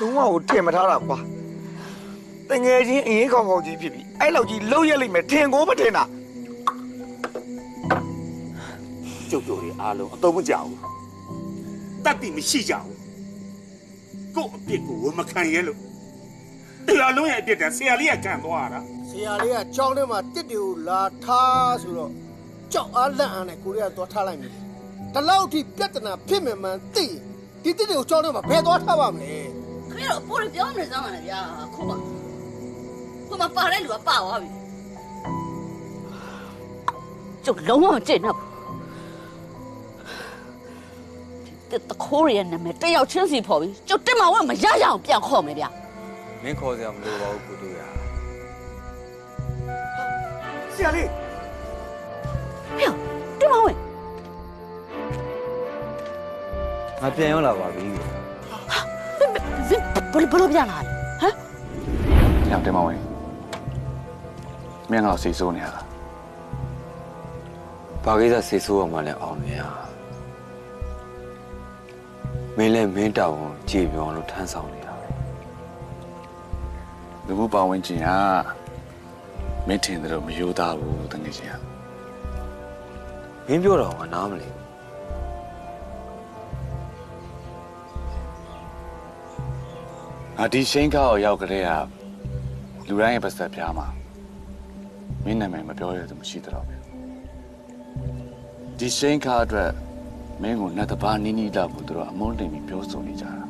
လုံးဝကိုထင်မထားတာကွာတငယ်ချင်းအရင်ကောင်ကောင်ကြီးဖြစ်ပြီအဲ့လောက်ကြီးလှုပ်ရက်လိုက်မယ်ထင်ကိုမထင်တာကျုပ်တို့တွေအားလုံးအတော့မကြဘူးတတ်တိမရှိကြဘူးကို့အပြစ်ကိုဝန်မခံရဲလို့တရားလုံးရဲ့အပြစ်တန်ဆရာလေးကခံသွားတာဆရာလေးကကြောင်းထဲမှာတစ်တွေကိုလာထားဆိုတော့ကြောက်အားလက်အားနဲ့ကိုရီးယားသွားထားလိုက်ပြီဒီလောက်ထိပြဿနာဖြစ်မှန်မှန်သိရင်ဒီတစ်တွေကိုကြောင်းထဲမှာဘယ်သွားထားပါမလဲ ခင်ဗျားတို့အပေါ်ပြောနေစမ်းပါနဲ့ဗျာခုမှခုမှပါတဲ့လူကပါသွားပြီကျုပ်လုံးဝမကြည့်တော့ဒီတခိုးရဲ့နာမည်တယောက်ချင်းစီဖော်ပြီးကျုပ်တက်မှာဝမရရအောင်ပြန်ခေါ်မယ်ဗျာမင်းခေါ်စရာမလိုပါဘူးကိုတို့ရဆရာလေးဟဲ့တက်မှာဝငါပြန်ရောက်လာပါပြီ ဘယ်ဘယ်လိုပြန်လာလဲဟမ်။ညတင်မဝင်။မင်းကတော့စိတ်ဆိုးနေရတာဘာကိစ္စဆေးဆိုးအောင်မလဲအောင်နေရမင်းလည်းမင်းတောင်းကြည်ပြောင်းလို့ထမ်းဆောင်နေတာပဲ။လူမှုပတ်ဝန်းကျင်ကမင်းထင်တယ်လို့မယိုးသားဘူးတကယ်ချင်းကမင်းပြောတော့ငါနားမလဲ။ ငါဒီရှိန်ကားကိုရောက်ကြတဲ့ကလူတိုင်းရဲ့ပတ်သက်ပြားမှာမင်းနာမည်မပြောရတဲ့မရှိတော့ဘူး။ဒီရှိန်ကားအတွက်မင်းကိုနတ်တပါနီးနီးလာဖို့သူတို့အမုန်းတင်ပြီးပြောဆိုနေကြတာ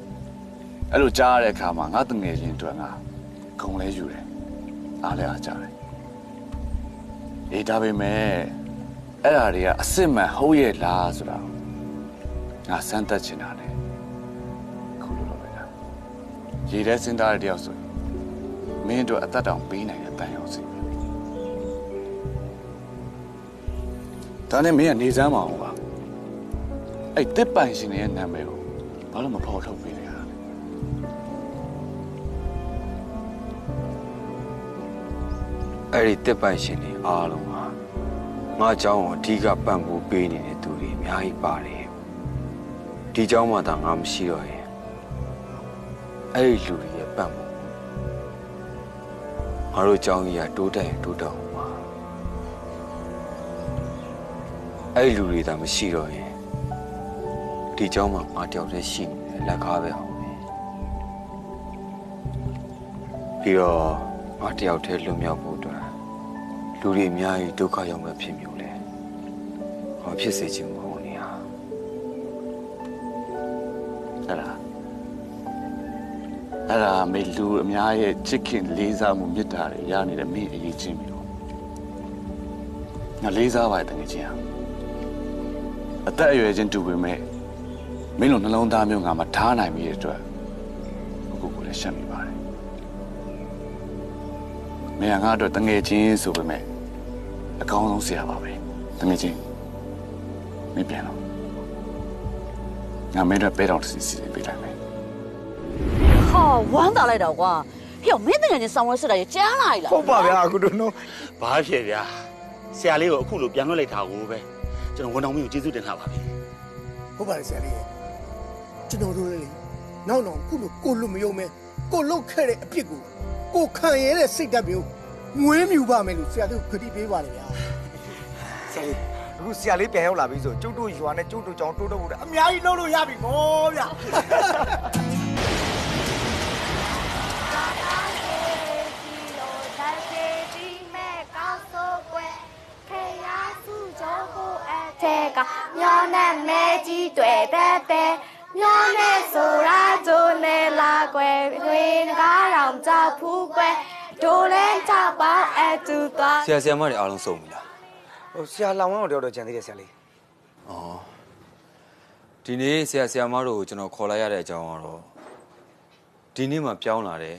။အဲ့လိုကြားရတဲ့အခါမှာငါတငယ်ချင်းအတွက်ငါဂုံလဲယူတယ်။အားလဲအားကြတယ်။အေးဒါပေမဲ့အဲ့ဓာတွေကအစ်စ်မှန်ဟုတ်ရဲ့လားဆိုတာကိုငါစမ်းသပ်ချင်တာလေခုလိုလိုပဲလား ရေထဲစဉ်းစားရတဲ့တယောက်ဆိုရင်မင်းတို့အသက်တောင်ပေးနိုင်တဲ့တန်ရုံစီဒါနဲ့မင်းကနေစမ်းမအောင်ပါအဲ့တစ်ပိုင်ရှင်ရဲ့နာမည်ကိုဘာလို့မဖော်ထုတ်ပေးနေရလဲ အဲ့ဒီတစ်ပိုင်ရှင်တွေအားလုံးဟာငါเจ้าကိုအဓိကပံ့ပိုးပေးနေတဲ့သူတွေအများကြီးပါတယ်ဒီเจ้าမှသာငါမရှိတော့ရင် အဲ့ဒီလူတွေရဲ့ပံ့ပိုးမှုငါတို့ကြောင်းကြီးကတိုးတက်ရင်တိုးတက်အောင်ပါအဲ့ဒီလူတွေဒါမရှိတော့ရင်ဒီကြောင်းမှာငါတယောက်တည်းရှိနေတယ်လက်ကားပဲအောင်ပဲပြီးတော့ငါတယောက်တည်းလွတ်မြောက်ဖို့အတွက်လူတွေအများကြီးဒုက္ခရောက်မဲ့ဖြစ်မျိုးလဲဟောဖြစ်စေခြင်းမဟုတ်နေဟာဟဲ့လား အဲ့ဒါမေလူအများရဲ့ချစ်ခင်လေးစားမှုမေတ္တာတွေရနေတဲ့မင်းအရေးချင်းပြီတော့ငါလေးစားပါတယ်တကယ်ချင်းဟာအသက်အရွယ်ချင်းတူပေမဲ့မင်းလိုနှလုံးသားမျိုးငါမထားနိုင်ပြီတဲ့အတွက်အခုကိုလည်းရှက်မိပါတယ်မင်းကငါအတွက်တငယ်ချင်းဆိုပေမဲ့အကောင်းဆုံးဆရာပါပဲတငယ်ချင်းမင်းပြန်တော့ငါမင်းတို့ပဲတော်စီစီပေးလိုက်မယ်ဟာ ဝမ်းသာလိုက်တော့ကွာဟဲ့မင်းတကယ်ချင်းဆောင်းဝဲစစ်တာရကျန်းလာပြီလားဟုတ်ပါဗျာအခုတို့နော်ဘာဖြစ်ဗျာဆရာလေးကိုအခုလိုပြန်လွှတ်လိုက်တာကိုပဲကျွန်တော်ဝန်တော်မင်းကိုကျေးဇူးတင်လာပါပြီဟုတ်ပါတယ်ဆရာလေးရဲ့ကျွန်တော်တို့လည်းလေနောက်တော့ခုလိုကိုလွတ်မယုံမဲကိုလုတ်ခဲ့တဲ့အဖြစ်ကိုကိုခံရတဲ့စိတ်ဓာတ်မျိုးငွေးမြူပါမယ်လို့ဆရာလေးကိုခတိပေးပါတယ်ဗျာဆရာလေးအခုဆရာလေးပြန်ရောက်လာပြီဆိုကျုပ်တို့ရွာနဲ့ကျုပ်တို့ကြောင်တိုးတော့ဖို့အများကြီးလုပ်လို့ရပြီမောဗျာ ကမျောနဲ့မဲကြီးတွေ့တဲ့တဲ့မျောနဲ့ဆိုရာဂျိုနဲ့လာကွယ်တွင်ကားတော်ကြောက်ဖူးကွယ်ဒိုလဲကြောက်ပေါအတူသွားဆရာဆရာမတွေအားလုံးစုံပြီလားဟိုဆရာလောင်ဝမ်းတော့တော့ကြံသေးတယ်ဆရာလေးဩဒီနေ့ဆရာဆရာမတို့ကိုကျွန်တော်ခေါ်လိုက်ရတဲ့အကြောင်းကတော့ဒီနေ့မှပြောင်းလာတဲ့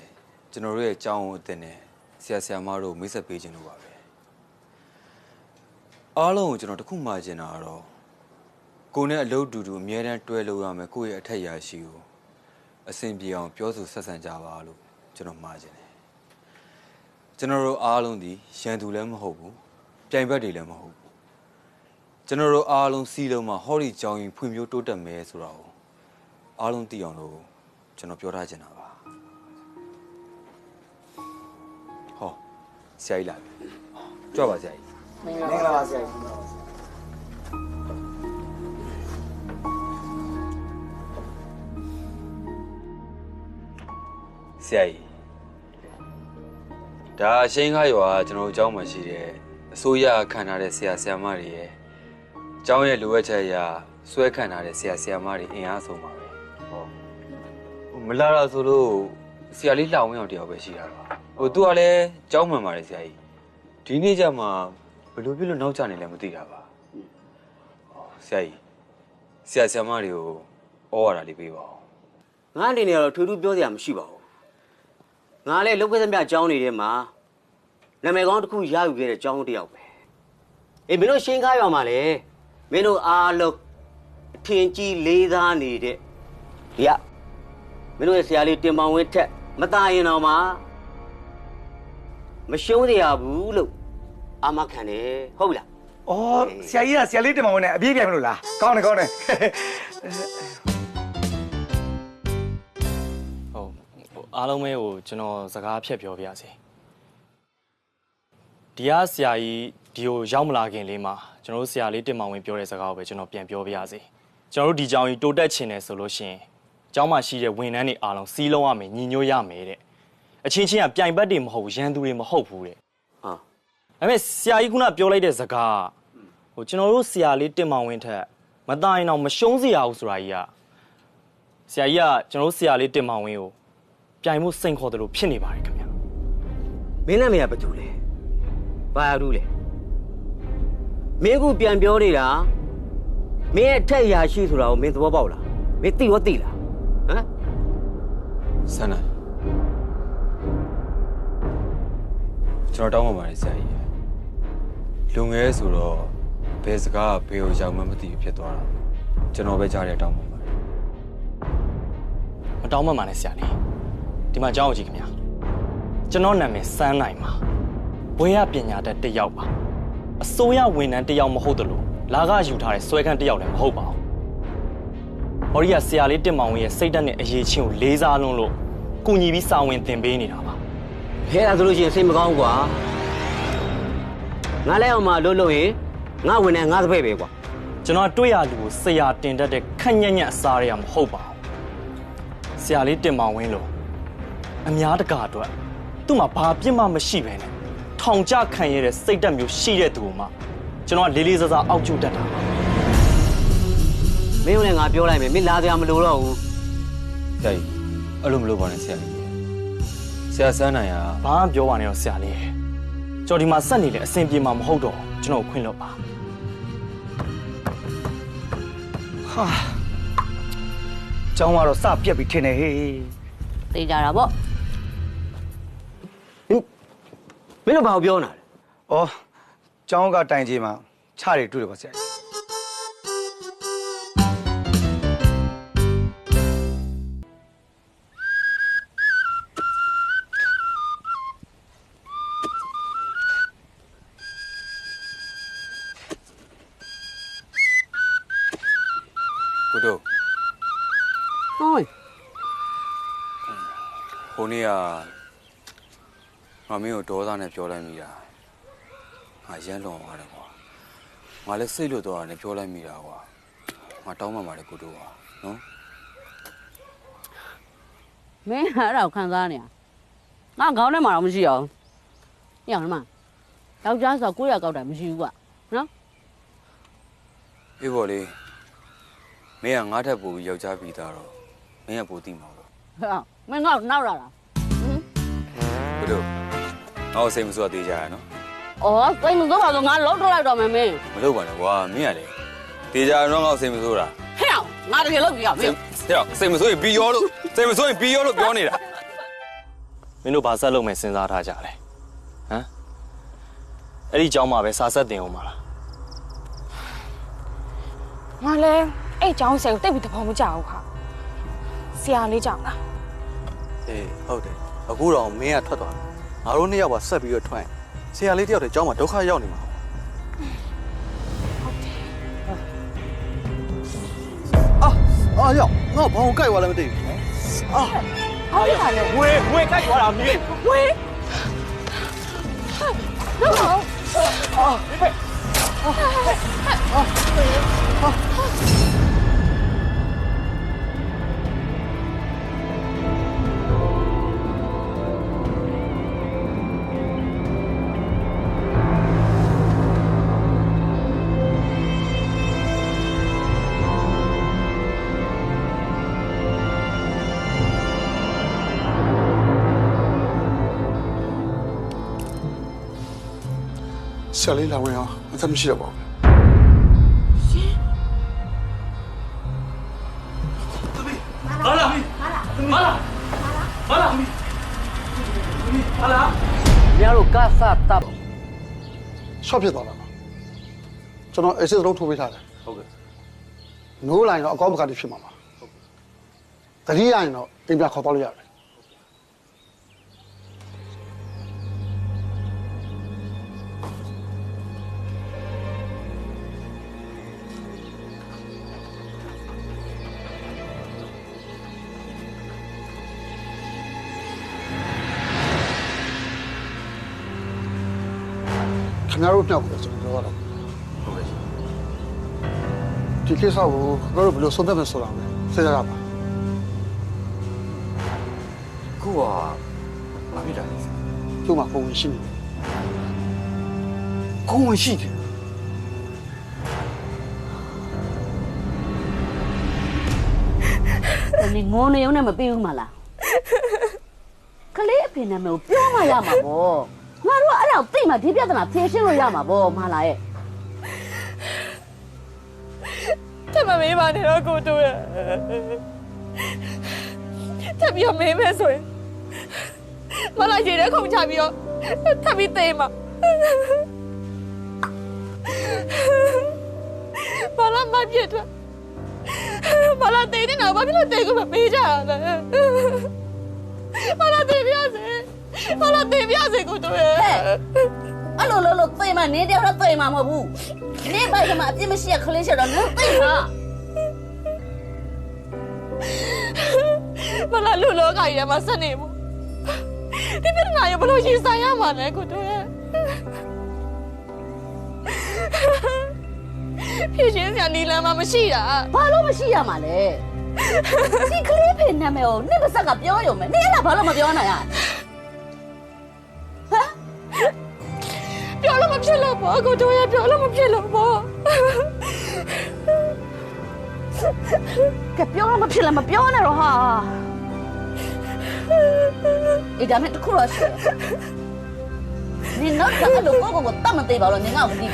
ကျွန်တော်တို့ရဲ့အကြောင်းကိုအတင်နဲ့ဆရာဆရာမတို့မိတ်ဆက်ပေးခြင်းလို့ပါပဲ အားလုံးကိုကျွန်တော်တစ်ခုမှကျင်တာကတော့ကိုယ်နဲ့အလုပ်တူတူအမြဲတမ်းတွဲလို့ရမယ်ကိုယ့်ရဲ့အထက်ရာရှိကိုအဆင်ပြေအောင်ပြောဆိုဆက်ဆံကြပါလို့ကျွန်တော်မှားခြင်းတယ်ကျွန်တော်တို့အားလုံးဒီရန်သူလည်းမဟုတ်ဘူးပြိုင်ဘက်တွေလည်းမဟုတ်ဘူးကျွန်တော်တို့အားလုံးစီးလုံးမှာဟောဒီကြောင်းရင်ဖွံ့ဖြိုးတိုးတက်မယ်ဆိုတာကိုအားလုံးသိအောင်လို့ကျွန်ကျွန်တော်ပြောထားချင်တာပါဟောဆရာကြီးလာပြီကြွပါဆရာကြီး မင်္ဂလာပါဆရာကြီးဆရာကြီးဒါအရှိန်ခါရွာကျွန်တော်တို့အကြောင်းမှရှိတယ်အစိုးရခံထားတဲ့ဆရာဆရာမတွေရဲ့အကြောင်းရဲ့လိုအပ်ချက်အရဆွဲခံထားတဲ့ဆရာဆရာမတွေအင်အားဆုံးပါပဲဟောမလာတော့ဆိုလို့ဆရာလေးလှောင်ဝင်အောင်တရားပဲရှိတာတော့ဟိုသူကလည်းအကြောင်းမှန်ပါတယ်ဆရာကြီးဒီနေ့ကျမှ ဘယ်လိုဖြစ်လို့နောက်ကျနေလဲမသိတာပါဟောဆရာကြီးဆရာဆရာမတွေကိုဩဝါဒလေးပေးပါဦး ငါအနေနဲ့ကတော့ထူးထူးပြောစရာမရှိပါဘူးငါလည်းလုတ်ခွဲသမျှအကြောင်းတွေထဲမှာနာမည်ကောင်းတစ်ခုရယူခဲ့တဲ့အကြောင်းတစ်ယောက်ပဲအေးမင်းတို့ရှင်းကားရွာမှာလေမင်းတို့အားလုံးအထင်ကြီးလေးစားနေတဲ့ဒီကမင်းတို့ရဲ့ဆရာလေးတင်ပောင်ဝင်းထက်မตายရင်တော့မှမရှုံးရဘူးလို့ အာမခံတယ်ဟုတ်ပြီလားအော်ဆရာကြီးကဆရာလေးတင်မဝင်နဲ့အပြေးပြန်မလို့လားကောင်းတယ်ကောင်းတယ်ဟုတ်ဟိုအားလုံးပဲဟိုကျွန်တော်စကားဖြတ်ပြောပြစေဒီကဆရာကြီးဒီကိုရောက်မလာခင်လေးမှာကျွန်တော်တို့ဆရာလေးတင်မောင်ဝင်ပြောတဲ့စကားကိုပဲကျွန်တော်ပြန်ပြောပြစေကျွန်တော်တို့ဒီကြောင်ကြီးတိုးတက်ချင်တယ်ဆိုလို့ရှိရင်ကျောင်းမှာရှိတဲ့ဝန်ထမ်းတွေအားလုံးစီးလုံးရမယ်ညီညွတ်ရမယ်တဲ့အချင်းချင်းကပြိုင်ဘက်တွေမဟုတ်ဘူးရန်သူတွေမဟုတ်ဘူးတဲ့ဟာဒါ ပေမဲ့ဆရာကြီးကပြောလိုက်တဲ့စကားကဟိုကျွန်တော်တို့ဆရာလေးတင်မောင်ဝင်ထက်မตายရင်တော့မရှုံးစရာဘူးဆိုတာကြီးကဆရာကြီးကကျွန်တော်တို့ဆရာလေးတင်မောင်ဝင်ကို ပြိုင်မှုစိန်ခေါ်တယ်လို့ဖြစ်နေပါတယ်ခင်ဗျာ မင်းနာမည်ကဘာတူလဲဘာရူးလဲမင်းကပြန်ပြောနေတာမင်းရဲ့အထက်အရာရှိဆိုတာကိုမင်းသဘောပေါက်လားမင်းသိရောသိလားဟမ် ဆန္ဒကျွန်တော်တောင်းပန်ပါတယ်ဆရာကြီး လူငယ်ဆိုတော့ဘယ်စကားကဘယ်ကိုရောက်မှမသိဘူးဖြစ်သွားတာကျွန်တော်ပဲကြားတဲ့တောင်းပန်ပါတယ်မတောင်းမှန်ပါနဲ့ဆရာလေးဒီမှာကြောင်းအောင်ကြည့်ခင်ဗျာကျွန်တော်နာမည်စမ်းနိုင်ပါဘွေရပညာတတ်တစ်ယောက်ပါအစိုးရဝန်ထမ်းတစ်ယောက်မဟုတ်တယ်လို့လာကယူထားတဲ့စွဲခန်းတစ်ယောက်လည်းမဟုတ်ပါဘူးဟော်ရီကဆရာလေးတင်မောင်ဝင်ရဲ့စိတ်ဓာတ်နဲ့အရေးချင်းကိုလေးစားလွန်းလို့ကုညီပြီးစာဝင်သင်ပေးနေတာပါဖဲတာဆိုလို့ရှိရင်စိတ်မကောင်းဘူးကွာ ငါလည်းအောင်မလို့လို့ရင်ငါဝင်နေငါသဖဲ့ပဲကွာကျွန်တော်တွေ့ရလူကိုဆရာတင်တတ်တဲ့ခက်ညက်ညက်အစားတွေကမဟုတ်ပါဘူးဆရာလေးတင်မောင်ဝင်းလို့အများတကာအတွက်သူ့မှာဘာပြစ်မှမရှိပဲနဲ့ထောင်ကျခံရတဲ့စိတ်ဓာတ်မျိုးရှိတဲ့သူကိုမှကျွန်တော်ကလေးလေးစားစားအောက်ကျတတ်တာပါမင်းတို့လည်းငါပြောလိုက်မယ်မင်းလာကြမလို့တော့ဘူးဆရာကြီးအဲ့လိုမလုပ်ပါနဲ့ဆရာကြီးဆရာစမ်းနိုင်ကဘာမှပြောပါနဲ့တော့ဆရာလေး ကျွန်တော်ဒီမှာဆက်နေလေအဆင်ပြေမှာမဟုတ်တော့ကျွန်တော်ကိုခွင့်လွှတ်ပါဟာကျောင်းကတော့စပြက်ပြီးထင်တယ်ဟေးသိကြတာပေါ့မင်းတို့ဘာကိုပြောနေတာလဲအော်ကျောင်းကတိုင်ကြီးမှာခြတွေတွေ့တယ်ပါဆရာ ငါမင်းကိုဒေါသနဲ့ပြောလိုက်မိတာငါရမ်းလွန်သွားတယ်ကွာငါလည်းစိတ်လွတ်သွားတာနဲ့ပြောလိုက်မိတာကွာငါတောင်းပန်ပါတယ်ကိုတို့ကွာနော်မင်းအဲ့ဒါကိုခံစားနေရငါခေါင်းထဲမှာတော့မရှိအောင်ညောင်မယောက်ျားဆိုကိုယ့်ရကောက်တာမရှိဘူးကွာနော်အေးပေါ်လေမင်းကငါ့ထက်ပိုပြီးယောက်ျားပြီးသားတော့မင်းကပိုသိမှာပေါ့ဟဲ့မင်းငါ့ကိုနောက်လာတာဟင် ကိုတို့ငါ့ကိုစိတ်မဆိုးသေးကြရနော် အော်စိတ်မစိုးပါဆိုငါလုံးထုတ်လိုက်တော့မယ်မင်း မလုပ်ပါနဲ့ကွာမင်းကလေတေးကြရတော့ငါ့ကိုစိတ်မဆိုးတာ ဟဲ့ငါတကယ်လို့ပြရမ စိတ် င်း ဟဲ့စိတ်မဆိုးရင်ပြီးရောလို့စိတ်မဆိုးရင်ပြီးရောလို့ပြောနေတာ မင်းတို့ဘာဆက်လုပ်မယ်စဉ်းစားထားကြလဲဟမ်အဲ့ဒီเจ้าမှာပဲစာဆက်တင်အောင်မလား ငါလည်းအဲ့အကြောင်းဆရာကိုတိတ်ပြီးသဘောမကျဘူးခါဆရာလေးကြောင့်လား အေးဟုတ်တယ် အခုတော့မင်းကထွက်သွားငါတို့နှစ်ယောက်ကဆက်ပြီးတော့ထွက်ဆရာလေးတယောက်တည်းအเจ้าမှာဒုက္ခရောက်နေမှာအာအာရောက်ငါဘာကိုကြိုက်သွားလဲမသိဘူးအာဟာရပါလေဝေဝေကြိုက်သွားတာမင်းဝေနော်အာဒီပဲအာအာ ဆရာလေးလာဝင်အောင်အသက်မရှိတော့ပါဘူးများတို့ကဆတပ်ရှော့ဖြစ်သွားတာပါကျွန်တော်အစစ်လုံးထိုးပေးထားတယ်ဟုတ်ကဲ့နိုးလိုက်တော့အကောင့်ဘက်ကတည်းဖြစ်မှာပါတတိယရင်တော့အိမ်ပြခေါ်တော့လို့ရတယ် ငါတို့နှောက်တယ်ဆိုပြီးပြောတာဟုတ်ကဲ့ဒီကိစ္စကိုငါတို့ဘယ်လိုဆုံးဖြတ်မယ်ဆိုတာလဲစဉ်းစားရပါခုကမဖြစ်တာလေသူ့မှာပုံဝင်ရှိနေတယ်ပုံဝင်ရှိတယ်နေငုံနေုံနဲ့မပြေဘူးမလားကလေးအဖေနာမည်ကိုပြောမှရမှာပေါ့ ဒါကိုသိမှဒီပြဿနာဖြေရှင်းလို့ရမှာဗောမလာရဲ့ထမမေးပါနဲ့တော့ကိုတူရထပ်ပြီးတော့မေးမယ်ဆိုရင်မလာရေတဲ့ခုံချပြီးတော့ထပ်ပြီးတေးမှာဘာလာမပြည့်တော့ဘာလာတေးနေတော့ဘာဖြစ်လို့တေးကိုမပေးကြရလဲဘာလာတေးပြရစေ ဘာလာသိပြစေကိုတို့ရအဲ့လိုလို့လို့သိမှနင်းတယောက်တော့သိမှမဟုတ်ဘူးနင်းပိုက်မှာအပြစ်မရှိရခလေးချက်တော့နင်းသိမှာဘာလာလူလောကကြီးထဲမှာဆက်နေဘူးဒီပြဿနာရဘလို့ရင်ဆိုင်ရမှာလဲကိုတို့ရဲ့ဖြစ်ရှင်စရာနီလန်မှမရှိတာဘာလို့မရှိရမှာလဲဒီကလေးဖေနာမည်ကိုနင်းပါစက်ကပြောရုံပဲနင်းအဲ့ဒါဘာလို့မပြောနိုင်ရဟ ဖြစ်လို့ပေါ့ကိုတို့ရဲ့ပြောလို့မဖြစ်လို့ပေါ့ကပြောလို့မဖြစ်လည်းမပြောနဲ့တော့ဟာအေးဒါမဲ့တခုတော့ရှိတယ်နင်တော့အဲ့လိုကိုကိုကိုတတ်မသေးပါလို့နင်ကမသိဘူး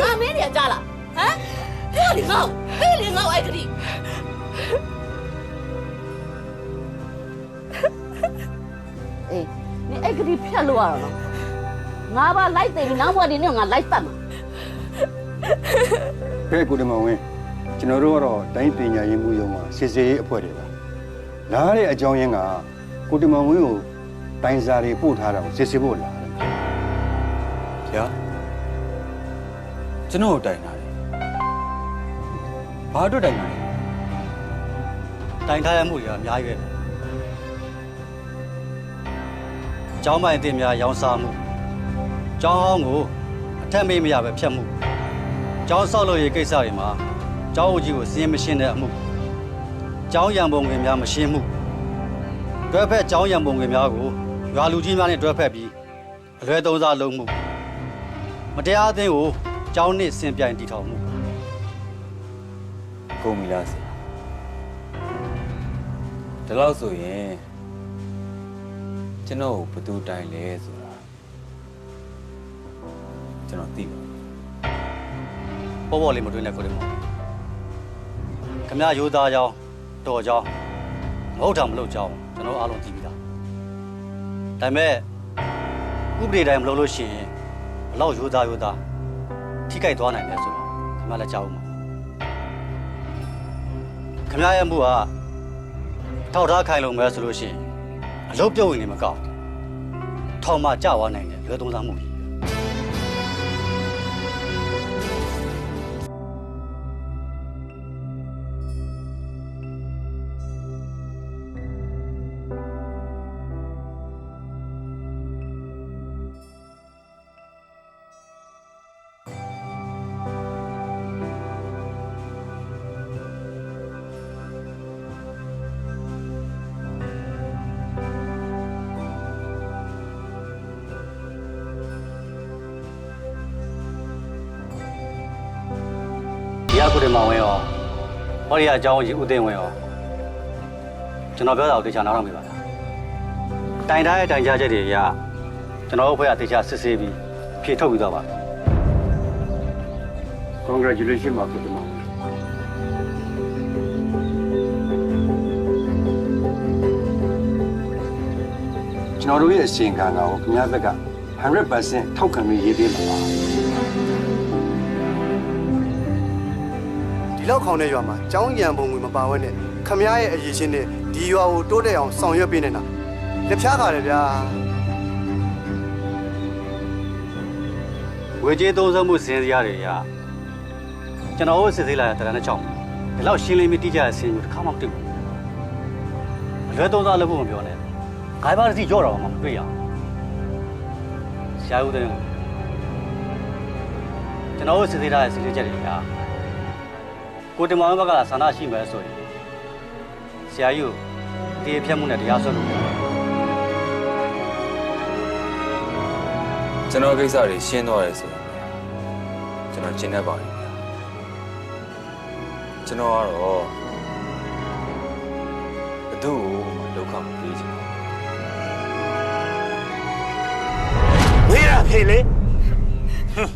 ငါမင်းနေကြလားဟမ်ပြောလေငါ့ကိုပြောလေငါ့ကိုအဲ့ကလေး အဲ့ကလေးဖြတ်လို့ရတော့ငါပါလိုက်သိပြီနောက်ဘွားဒီနေ့ငါလိုက်ပတ်မှာကဲကိုတမဝင်းကျွန်တော်တို့ကတော့တိုင်းပညာရေးမှုရုံးမှာစစ်စေးရေးအဖွဲ့တွေပါလာတဲ့အကြောင်းရင်းကကိုတမဝင်းကိုတိုင်းစာတွေပို့ထားတာကိုစစ်ဆေးဖို့လာတယ်ဗျာကျွန်တော်ကိုတိုင်တာလေဘာအတွက်တိုင်တာလဲတိုင်ထားရမှုတွေကအများကြီးပဲ ကျောင်းပိုင်အသစ်များရောင်းစားမှုကျောင်းဟောင်းကိုအထက်မေးမရပဲဖျက်မှုကျောင်းဆောက်လုပ်ရေးကိစ္စတွေမှာကျောင်းအုပ်ကြီးကိုစီးရင်မရှင်းတဲ့အမှုကျောင်းရံပုံငွေများမရှင်းမှုတွဲဖက်ကျောင်းရံပုံငွေများကိုရွာလူကြီးများနဲ့တွဲဖက်ပြီးအလွဲသုံးစားလုပ်မှုမတရားအသင်းကိုကျောင်းနစ်စင်ပြိုင်တည်ထောင်မှုကုန်ပြီလားဆရာဒီလောက်ဆိုရင် ကျွန်တော်ကိုဘယ်သူတိုင်လဲဆိုတာကျွန်တော်သိပါပြီပေါ်ပေါ်လေးမတွင်းနဲ့ကိုလေးမခမရရိုးသားကြောင်းတော်ကြောင်းမဟုတ်တာမလုပ်ကြောင်းကျွန်တော်အားလုံးသိပြီလားဒါပေမဲ့ဥပဒေတိုင်းမလုပ်လို့ရှိရင်ဘလောက်ရိုးသားရိုးသားထိခိုက်သွားနိုင်တယ်ဆိုတော့ခမလည်းကြောက်ဦးမှာခမရရဲ့မှုကအထောက်ထားခိုင်လုံမဲ့ဆိုလို့ရှိရင် အလုပ်ပြုတ်ဝင်နေမကောက်ထောင်မှကြွားနိုင်တယ်လွယ်သုံးစားမှုကြီး ကိုတင်မောင်ဝင်းရောဟောဒီကအကြောင်းကြီးဦးသိန်းဝင်းရောကျွန်တော်ပြောတာကိုတေချာနားထောင်မိပါလားတိုင်ထားတဲ့တိုင်ကြားချက်တွေအရကျွန်တော်တို့ဘက်ကတေချာစစ်ဆေးပြီးဖြေထုတ်ပြီးတော့ပါ congratulation ပါကိုတင်မောင်ကျွန်တော်တို့ရဲ့အစီရင်ခံစာကိုခင်ဗျားဘက်က100%ထောက်ခံပြီးရေးပေးမှာပါ လောက်ခေါင်းတဲ့ရွာမှာကျောင်းရံပုံငွေမပါဝဲနဲ့ခမရရဲ့အရေးချင်းနဲ့ဒီရွာကိုတိုးတက်အောင်ဆောင်ရွက်ပေးနေတာလက်ဖြားခါတယ်ဗျာဝေကြေးသုံးစွဲမှုစင်းစရာတွေအရကျွန်တော်တို့စစ်ဆေးလာတဲ့တရားနဲ့ကြောင့်ဒီလောက်ရှင်းလင်းပြီးတိကျတဲ့စင်းမျိုးတစ်ခါမှမတွေ့ဘူးအလွဲသုံးစားလုပ်ဖို့မပြောနဲ့ဂိုင်းပါတစ်စီကြော့တော့မှမတွေ့ရအောင်ဆရာဦးတဲ့ကျွန်တော်တို့စစ်ဆေးထားတဲ့စီလေးချက်တွေအရ ကိုတင်မောင်ဘက်ကဆန္ဒရှိမယ်ဆိုရင်ဆရာကြီးကိုဒီအဖြစ်မှုနဲ့တရားစွဲလို့ရတယ်ကျွန်တော်ကိစ္စတွေရှင်းသွားတယ်ဆိုရင်ကျွန်တော်ကျင်တတ်ပါပြီဗျာကျွန်တော်ကတော့ဘသူ့ကိုမှဒုက္ခမပေးချင်ဘူးဝေးရဖေလေဟွန်း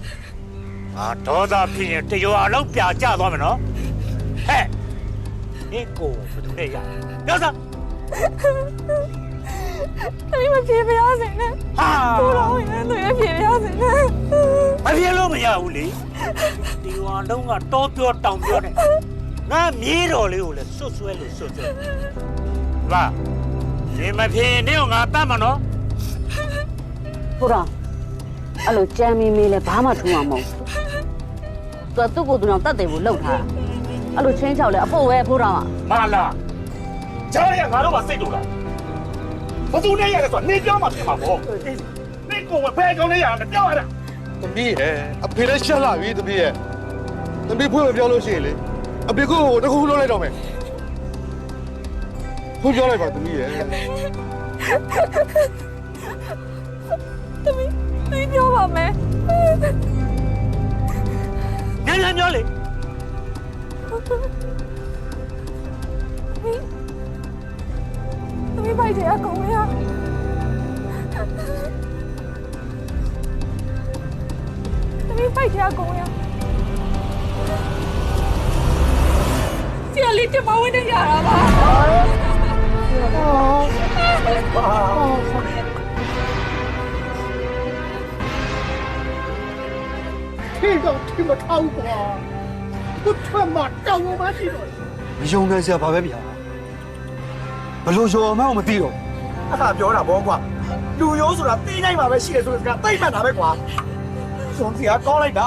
အာဒေါသဖြစ်ရင်တရွာလုံးပြာကျသွားမယ်နော် ဟဲ့ဒီကိုဘယ်သူနဲ့ရပြောစမ်းတမီးမပြေပြရစေနဲ့ဟာကိုတော်ဝင်နေသူရပြေပြရစေနဲ့မပြေလို့မရဘူးလေဒီရွာလုံးကတောပြောတောင်ပြောနဲ့ငါမြေးတော်လေးကိုလည်းစွတ်ဆွဲလို့စွတ်ဆွဲပါဒီမဖြစ်ရင်နေငါတတ်မှာနော်ဖိုးတော်အဲ့လိုကြမ်းမီမီလဲဘာမှထူမှာမဟုတ်ဘူးသူကသူ့ကိုယ်သူတော်တတ်တယ်ကိုလှုပ်ထားတာ အဲ့လိုချင်းချောက်လဲအဖို့ပဲဖိုးတော်ကမလာကြားရငါတို့ကစိတ်တူလားဘသူနဲ့ရတယ်ဆိုနေပြောမှဖြစ်မှာပေါ့နေကိုဘယ်ကောင်နဲ့ရလဲပြောရတာသမီးရဲ့အဖေလည်းရှက်လာပြီသမီးရဲ့သမီးဖွင့်မပြောလို့ရှိရင်လေအဖေကိုတခုခုလုပ်လိုက်တော့မယ်ဖွင့်ပြောလိုက်ပါသမီးရဲ့တမီးတမီးပြောပါမယ်ညံ့ညံ့ပြောလေ တမီးပိုက်တယ်အကုန်ရတမီးပိုက်တယ်အကုန်ရဆရာလေးတင်မ ဝင်နေရတာပါထိတော့ထိမထောက်ကွာဘုထွက်မှာတောင်းမှရှိတော့မယုံနိုင်စရာဘာပဲဗျာဘလို့ယုံအောင်မသိတော့အဲ့ဒါပြောတာဘောကွာလူရိုးဆိုတာသိနိုင်မှာပဲရှိတယ်ဆိုတဲ့စကားသိမှတ်တာပဲကွာစွန်စီကကောင်းလိုက်တာ